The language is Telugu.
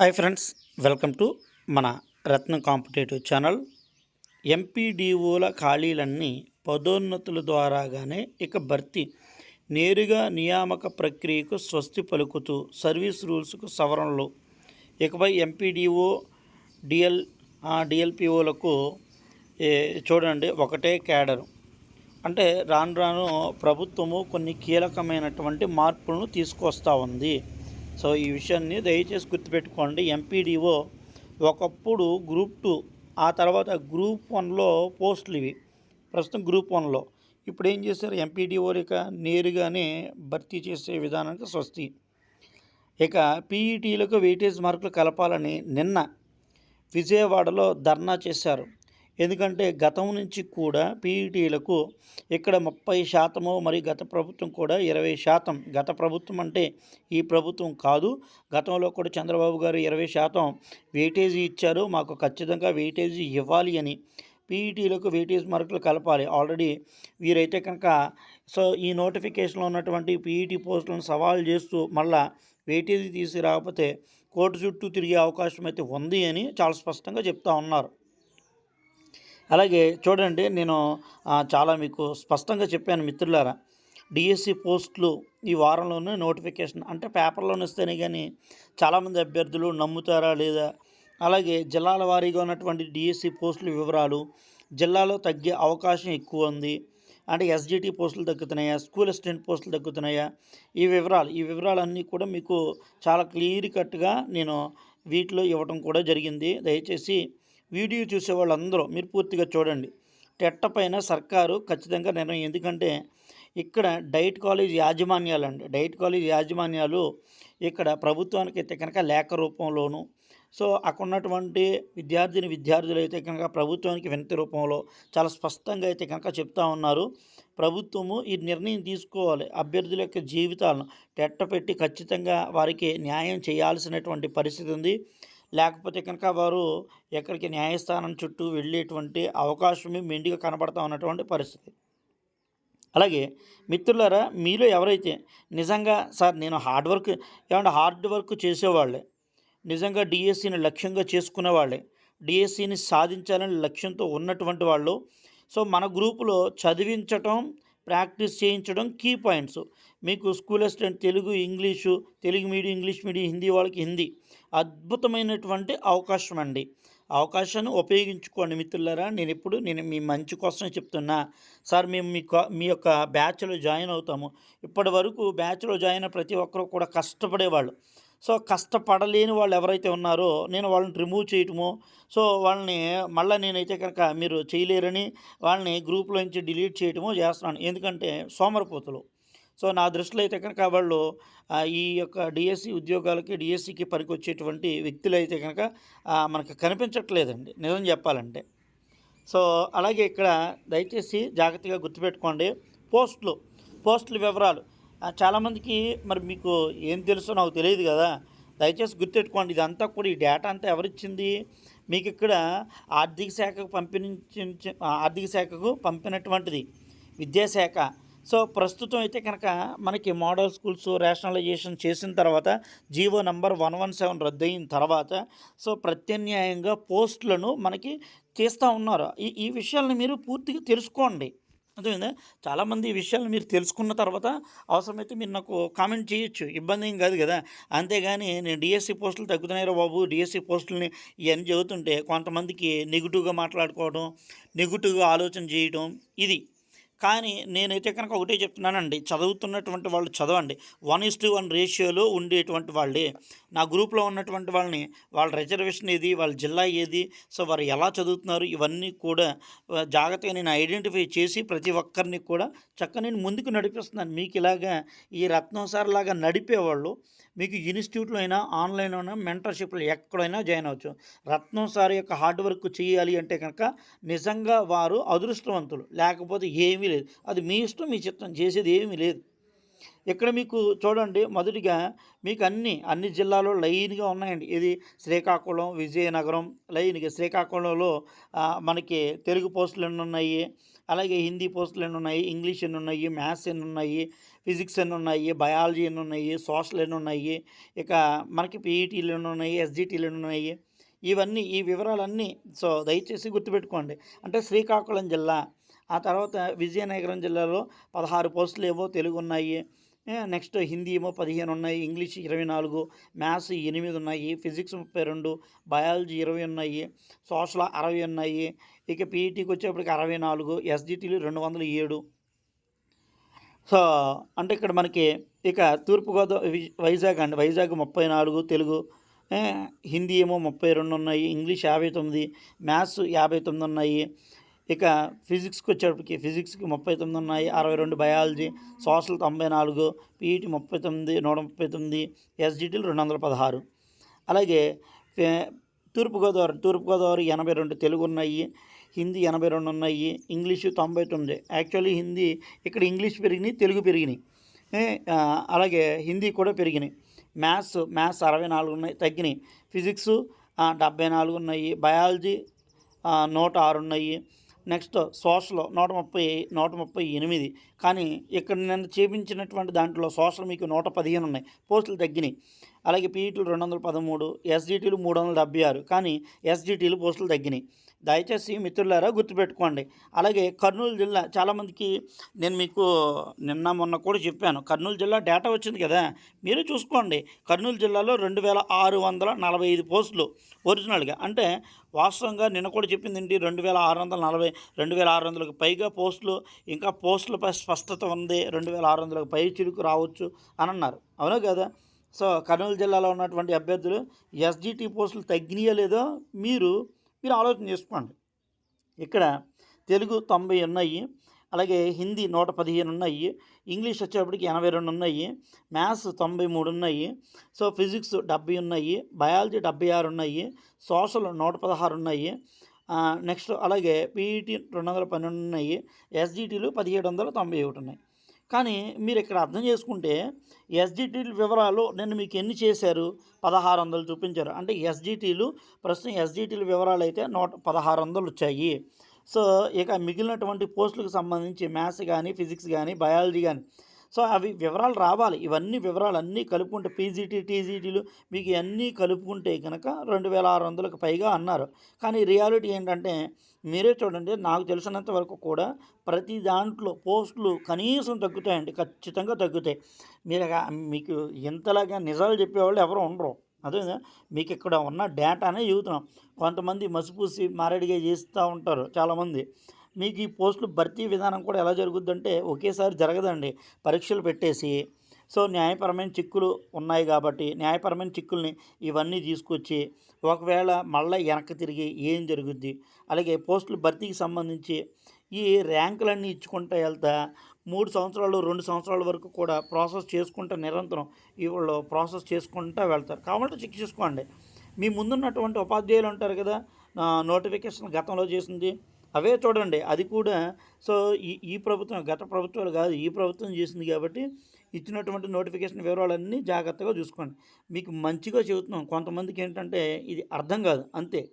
హాయ్ ఫ్రెండ్స్ వెల్కమ్ టు మన రత్న కాంపిటేటివ్ ఛానల్. ఎంపీడీఓల ఖాళీలన్నీ పదోన్నతుల ద్వారాగానే ఇక భర్తీ. నేరుగా నియామక ప్రక్రియకు స్వస్తి పలుకుతూ సర్వీస్ రూల్స్కు సవరణలు. ఇకపై ఎంపీడీఓ డిఎల్ డిఎల్పిఓలకు చూడండి ఒకటే క్యాడరు. అంటే రాను రాను ప్రభుత్వము కొన్ని కీలకమైనటువంటి మార్పులను తీసుకొస్తూ ఉంది. సో ఈ విషయాన్ని దయచేసి గుర్తుపెట్టుకోండి. ఎంపీడీఓ ఒకప్పుడు గ్రూప్ టూ ఆ తర్వాత గ్రూప్ వన్లో పోస్టులు ఇవి. ప్రస్తుతం గ్రూప్ వన్లో. ఇప్పుడు ఏం చేశారు? ఎంపీడీఓ ఇక నేరుగానే భర్తీ చేసే విధానానికి స్వస్తి. ఇక పీఈటీలకు వెయిటేజ్ మార్కులు కలపాలని నిన్న విజయవాడలో ధర్నా చేశారు. ఎందుకంటే గతం నుంచి కూడా పీఈటీలకు ఇక్కడ ముప్పై శాతము మరి గత ప్రభుత్వం కూడా ఇరవై శాతం. గత ప్రభుత్వం అంటే ఈ ప్రభుత్వం కాదు. గతంలో కూడా చంద్రబాబు గారు ఇరవై శాతం వెయిటేజీ ఇచ్చారు. మాకు ఖచ్చితంగా వెయిటేజీ ఇవ్వాలి అని పీఈటీలకు వెయిటేజ్ మార్కులు కలపాలి. ఆల్రెడీ వీరైతే కనుక సో ఈ నోటిఫికేషన్లో ఉన్నటువంటి పీఈటీ పోస్టులను సవాల్ చేస్తూ మళ్ళా వెయిటేజీ తీసి రాకపోతే కోర్టు చుట్టూ తిరిగే అవకాశం అయితే ఉంది అని చాలా స్పష్టంగా చెప్తా ఉన్నారు. అలాగే చూడండి నేను చాలా మీకు స్పష్టంగా చెప్పాను మిత్రులారా. డిఎస్సి పోస్టులు ఈ వారంలోనే నోటిఫికేషన్ అంటే పేపర్లోనే వస్తేనే కానీ చాలామంది అభ్యర్థులు నమ్ముతారా లేదా? అలాగే జిల్లాల వారీగా ఉన్నటువంటి డిఎస్సి పోస్టుల వివరాలు జిల్లాలో తగ్గే అవకాశం ఎక్కువ ఉంది. అంటే ఎస్జిటి పోస్టులు తగ్గుతున్నాయా? స్కూల్ అసిస్టెంట్ పోస్టులు తగ్గుతున్నాయా? ఈ వివరాలు ఈ వివరాలన్నీ కూడా మీకు చాలా క్లియర్ కట్గా నేను వీటిలో ఇవ్వడం కూడా జరిగింది. దయచేసి వీడియో చూసే వాళ్ళందరూ మీరు పూర్తిగా చూడండి. టెట్ట పైన సర్కారు ఖచ్చితంగా నిర్ణయం. ఎందుకంటే ఇక్కడ డైట్ కాలేజ్ యాజమాన్యాలు అండి డైట్ కాలేజ్ యాజమాన్యాలు ఇక్కడ ప్రభుత్వానికి అయితే కనుక లేఖ రూపంలోను సో అక్కడ ఉన్నటువంటి విద్యార్థిని విద్యార్థులు అయితే కనుక ప్రభుత్వానికి వినతి రూపంలో చాలా స్పష్టంగా అయితే కనుక చెప్తా ఉన్నారు. ప్రభుత్వము ఈ నిర్ణయం తీసుకోవాలి. అభ్యర్థుల యొక్క జీవితాలను టెట్ట పెట్టి ఖచ్చితంగా వారికి న్యాయం చేయాల్సినటువంటి పరిస్థితి ఉంది. లేకపోతే కనుక వారు ఎక్కడికి న్యాయస్థానం చుట్టూ వెళ్ళేటువంటి అవకాశమే మెండిగా కనబడతా ఉన్నటువంటి పరిస్థితి. అలాగే మిత్రులారా మీలో ఎవరైతే నిజంగా సార్ నేను హార్డ్ వర్క్ ఏమంటే హార్డ్ వర్క్ చేసేవాళ్ళే నిజంగా డిఎస్సిని లక్ష్యంగా చేసుకునే వాళ్ళే డిఎస్సిని సాధించాలని లక్ష్యంతో ఉన్నటువంటి వాళ్ళు సో మన గ్రూపులో చదివించటం ప్రాక్టీస్ చేయించడం కీ పాయింట్స్. మీకు school assistant Telugu English Telugu medium English medium Hindi వాళ్ళకి హిందీ అద్భుతమైనటువంటి అవకాశం అండి. అవకాశాన్ని ఉపయోగించుకోండి మిత్రులారా. నేను ఎప్పుడు నేను మీ మంచి కోసమే చెప్తున్నా. సార్ మేము మీ మీ యొక్క బ్యాచ్లో జాయిన్ అవుతాము. ఇప్పటి వరకు బ్యాచ్లో జాయిన్ అయిన ప్రతి ఒక్కరు కూడా కష్టపడేవాళ్ళు. సో కష్టపడలేని వాళ్ళు ఎవరైతే ఉన్నారో నేను వాళ్ళని రిమూవ్ చేయటము సో వాళ్ళని మళ్ళీ నేనైతే కనుక మీరు చేయలేరని వాళ్ళని గ్రూప్లో నుంచి డిలీట్ చేయటము చేస్తున్నాను. ఎందుకంటే సోమరపోతులు. సో నా దృష్టిలో అయితే కనుక వాళ్ళు ఈ యొక్క డిఎస్సి ఉద్యోగాలకి డిఎస్సికి పనికొచ్చేటువంటి వ్యక్తులు అయితే కనుక మనకు కనిపించట్లేదండి నిజం చెప్పాలంటే. సో అలాగే ఇక్కడ దయచేసి జాగ్రత్తగా గుర్తుపెట్టుకోండి పోస్టులు పోస్టుల వివరాలు. చాలామందికి మరి మీకు ఏం తెలుసో నాకు తెలియదు కదా దయచేసి గుర్తుపెట్టుకోండి ఇదంతా కూడా ఈ డేటా అంతా ఎవరిచ్చింది? మీకు ఇక్కడ ఆర్థిక శాఖకు పంపిణీ ఆర్థిక శాఖకు పంపినటువంటిది విద్యాశాఖ. సో ప్రస్తుతం అయితే కనుక మనకి మోడల్ స్కూల్స్ రేషనలైజేషన్ చేసిన తర్వాత GO number one one seven రద్దయిన తర్వాత సో ప్రత్యామ్నాయంగా పోస్టులను మనకి తీస్తూ ఉన్నారు. ఈ ఈ విషయాలను మీరు పూర్తిగా తెలుసుకోండి. అర్థమైందా? చాలామంది ఈ విషయాలు మీరు తెలుసుకున్న తర్వాత అవసరమైతే మీరు నాకు కామెంట్ చేయొచ్చు. ఇబ్బంది ఏం కాదు కదా? అంతేగాని నేను డిఎస్సి పోస్టులు తగ్గుతున్నాయి బాబు. డిఎస్సి పోస్టులని ఇవన్నీ చదువుతుంటే కొంతమందికి నెగిటివ్గా మాట్లాడుకోవడం నెగిటివ్గా ఆలోచన చేయడం ఇది. కానీ నేనైతే కనుక ఒకటే చెప్తున్నానండి. చదువుతున్నటువంటి వాళ్ళు చదవండి. వన్ ఇస్ టు వన్ రేషియోలో ఉండేటువంటి వాళ్ళే. నా గ్రూప్లో ఉన్నటువంటి వాళ్ళని వాళ్ళ రిజర్వేషన్ ఏది వాళ్ళ జిల్లా ఏది సో వారు ఎలా చదువుతున్నారు ఇవన్నీ కూడా జాగ్రత్తగా నేను ఐడెంటిఫై చేసి ప్రతి ఒక్కరిని కూడా చక్కగా నేను ముందుకు నడిపిస్తున్నాను. మీకు ఇలాగా ఈ రత్నం సార్ లాగా నడిపేవాళ్ళు మీకు ఇన్స్టిట్యూట్లో అయినా ఆన్లైన్ అయినా మెంటర్షిప్లో ఎక్కడైనా జాయిన్ అవ్వచ్చు. రత్నం సార్ యొక్క హార్డ్ వర్క్ చేయాలి అంటే కనుక నిజంగా వారు అదృష్టవంతులు. లేకపోతే ఏమీ లేదు. అది మీ ఇష్టం మీ చిత్తం చేసేది ఏమీ లేదు. ఇక్కడ మీకు చూడండి మొదటిగా మీకు అన్ని అన్ని జిల్లాలో లైన్గా ఉన్నాయండి. ఇది శ్రీకాకుళం విజయనగరం లైన్గా. శ్రీకాకుళంలో మనకి తెలుగు పోస్టులు ఎన్ని ఉన్నాయి? అలాగే హిందీ పోస్టులు ఎన్ని ఉన్నాయి? ఇంగ్లీష్ ఎన్ని ఉన్నాయి? మ్యాథ్స్ ఎన్ని ఉన్నాయి? ఫిజిక్స్ ఎన్ని ఉన్నాయి? బయాలజీ ఎన్ని ఉన్నాయి? సోషల్ ఎన్ని ఉన్నాయి? ఇక మనకి పీఈటీలు ఎన్ని ఉన్నాయి? ఎస్జిటీలు ఎన్ని ఉన్నాయి? ఇవన్నీ ఈ వివరాలన్నీ సో దయచేసి గుర్తుపెట్టుకోండి. అంటే శ్రీకాకుళం జిల్లా ఆ తర్వాత విజయనగరం జిల్లాలో పదహారు పోస్టులు ఏవో తెలుగు ఉన్నాయి నెక్స్ట్ హిందీ ఏమో పదిహేను ఉన్నాయి ఇంగ్లీష్ ఇరవై నాలుగు మ్యాథ్స్ ఎనిమిది ఉన్నాయి ఫిజిక్స్ ముప్పై రెండు బయాలజీ ఇరవై ఉన్నాయి సోషల్ అరవై ఉన్నాయి ఇక పీఈటీకి వచ్చేప్పటికి అరవై నాలుగు ఎస్జిటీలు రెండు వందల ఏడు. సో అంటే ఇక్కడ మనకి ఇక తూర్పుగోదావరి వైజాగ్ అండి వైజాగ్ ముప్పై నాలుగు తెలుగు హిందీ ఏమో ముప్పై రెండు ఉన్నాయి ఇంగ్లీష్ యాభై తొమ్మిది మ్యాథ్స్ యాభై తొమ్మిది ఉన్నాయి. ఇక ఫిజిక్స్కి వచ్చేటప్పటికి ఫిజిక్స్కి ముప్పై తొమ్మిది ఉన్నాయి అరవై రెండు బయాలజీ సోషల్ తొంభై నాలుగు పీఈటీ ముప్పై తొమ్మిది నూట ముప్పై తొమ్మిది ఎస్జిటీలు రెండు వందల పదహారు. అలాగే తూర్పుగోదావరి తూర్పుగోదావరి ఎనభై రెండు తెలుగు ఉన్నాయి హిందీ ఎనభై రెండు ఉన్నాయి ఇంగ్లీషు తొంభై తొమ్మిది. యాక్చువల్లీ హిందీ ఇక్కడ ఇంగ్లీష్ పెరిగినాయి తెలుగు పెరిగినాయి. అలాగే హిందీ కూడా పెరిగినాయి. మ్యాథ్స్ మ్యాథ్స్ అరవై నాలుగు ఉన్నాయి తగ్గినాయి. ఫిజిక్స్ డెబ్బై నాలుగు ఉన్నాయి. బయాలజీ నూట ఆరు ఉన్నాయి. నెక్స్ట్ సోషల్ నూట ముప్పై నూట ముప్పై ఎనిమిది. కానీ ఇక్కడ నేను చేపించినటువంటి దాంట్లో సోషల్ మీకు నూట పదిహేను ఉన్నాయి. పోస్టులు తగ్గినాయి. అలాగే పీఈటీలు రెండు వందల పదమూడు ఎస్జిటీలు మూడు వందల డెబ్బై ఆరు. కానీ ఎస్జిటీలు పోస్టులు తగ్గినాయి. దయచేసి మిత్రులారా గుర్తుపెట్టుకోండి. అలాగే కర్నూలు జిల్లా చాలామందికి నేను మీకు నిన్న మొన్న కూడా చెప్పాను. కర్నూలు జిల్లా డేటా వచ్చింది కదా మీరు చూసుకోండి. కర్నూలు జిల్లాలో రెండు వేల ఆరు వందల నలభై ఐదు పోస్టులు ఒరిజినల్గా. అంటే వాస్తవంగా నిన్న కూడా చెప్పింది ఏంటి? రెండు వేల ఆరు వందల నలభై రెండు వేల ఆరు వందలకు పైగా పోస్టులు ఇంకా పోస్టులపై స్పష్టత ఉంది. రెండు వేల ఆరు వందలకు పై చిరుకు రావచ్చు అని అన్నారు. అవునా కదా? సో కర్నూలు జిల్లాలో ఉన్నటువంటి అభ్యర్థులు ఎస్జిటి పోస్టులు తగ్గినాయో లేదో మీరు మీరు ఆలోచన చేసుకోండి. ఇక్కడ తెలుగు తొంభై ఉన్నాయి అలాగే హిందీ నూట పదిహేను ఉన్నాయి ఇంగ్లీష్ వచ్చేప్పటికి ఎనభై రెండు ఉన్నాయి మ్యాథ్స్ తొంభై మూడు ఉన్నాయి సో ఫిజిక్స్ డెబ్బై ఉన్నాయి బయాలజీ డెబ్బై ఆరు ఉన్నాయి సోషల్ నూట పదహారు ఉన్నాయి నెక్స్ట్ అలాగే పీఈటీ రెండు వందల పన్నెండు ఉన్నాయి ఎస్జిటీలు పదిహేడు వందల తొంభై ఒకటి ఉన్నాయి. కానీ మీరు ఇక్కడ అర్థం చేసుకుంటే ఎస్జిటీల వివరాలు నేను మీకు ఎన్ని చేశారు? పదహారు వందలు చూపించారు. అంటే ఎస్జిటీలు ప్రస్తుతం ఎస్జిటీల వివరాలు అయితే నూట పదహారు వందలు వచ్చాయి. సో ఇక మిగిలినటువంటి పోస్టులకు సంబంధించి మ్యాథ్స్ కానీ ఫిజిక్స్ కానీ బయాలజీ కానీ సో అవి వివరాలు రావాలి. ఇవన్నీ వివరాలు అన్నీ కలుపుకుంటే పీజీటీ టీజీటీలు మీకు ఇవన్నీ కలుపుకుంటే కనుక రెండు వేల ఆరు వందలకు పైగా అన్నారు. కానీ రియాలిటీ ఏంటంటే మీరే చూడండి నాకు తెలిసినంత వరకు కూడా ప్రతి దాంట్లో పోస్టులు కనీసం తగ్గుతాయండి ఖచ్చితంగా తగ్గుతాయి. మీరు మీకు ఇంతలాగా నిజాలు చెప్పేవాళ్ళు ఎవరు ఉండరు. అదే మీకు ఇక్కడ ఉన్న డేటానే చెబుతున్నాం. కొంతమంది మసిపూసి మారేడిగా చేస్తూ ఉంటారు చాలామంది. మీకు ఈ పోస్టులు భర్తీ విధానం కూడా ఎలా జరుగుద్దంటే ఒకేసారి జరగదండి. పరీక్షలు పెట్టేసి సో న్యాయపరమైన చిక్కులు ఉన్నాయి కాబట్టి న్యాయపరమైన చిక్కుల్ని ఇవన్నీ తీసుకొచ్చి ఒకవేళ మళ్ళీ వెనక్కి తిరిగి ఏం జరుగుద్ది? అలాగే పోస్టులు భర్తీకి సంబంధించి ఈ ర్యాంకులన్నీ ఇచ్చుకుంటూ వెళ్తా మూడు సంవత్సరాలు రెండు సంవత్సరాల వరకు కూడా ప్రాసెస్ చేసుకుంటూ నిరంతరం వీళ్ళు ప్రాసెస్ చేసుకుంటూ వెళ్తారు. కావాలంటే చెక్ చేసుకోండి. మీ ముందున్నటువంటి ఉపాధ్యాయులు ఉంటారు కదా నోటిఫికేషన్ గతంలో చేసింది అవే చూడండి. అది కూడా సో ఈ ఈ ప్రభుత్వం గత ప్రభుత్వాలు కాదు ఈ ప్రభుత్వం చేసింది కాబట్టి ఇచ్చినటువంటి నోటిఫికేషన్ వివరాలన్నీ జాగ్రత్తగా చూసుకోండి. మీకు మంచిగా చెబుతున్నాం. కొంతమందికి ఏంటంటే ఇది అర్థం కాదు. అంతే.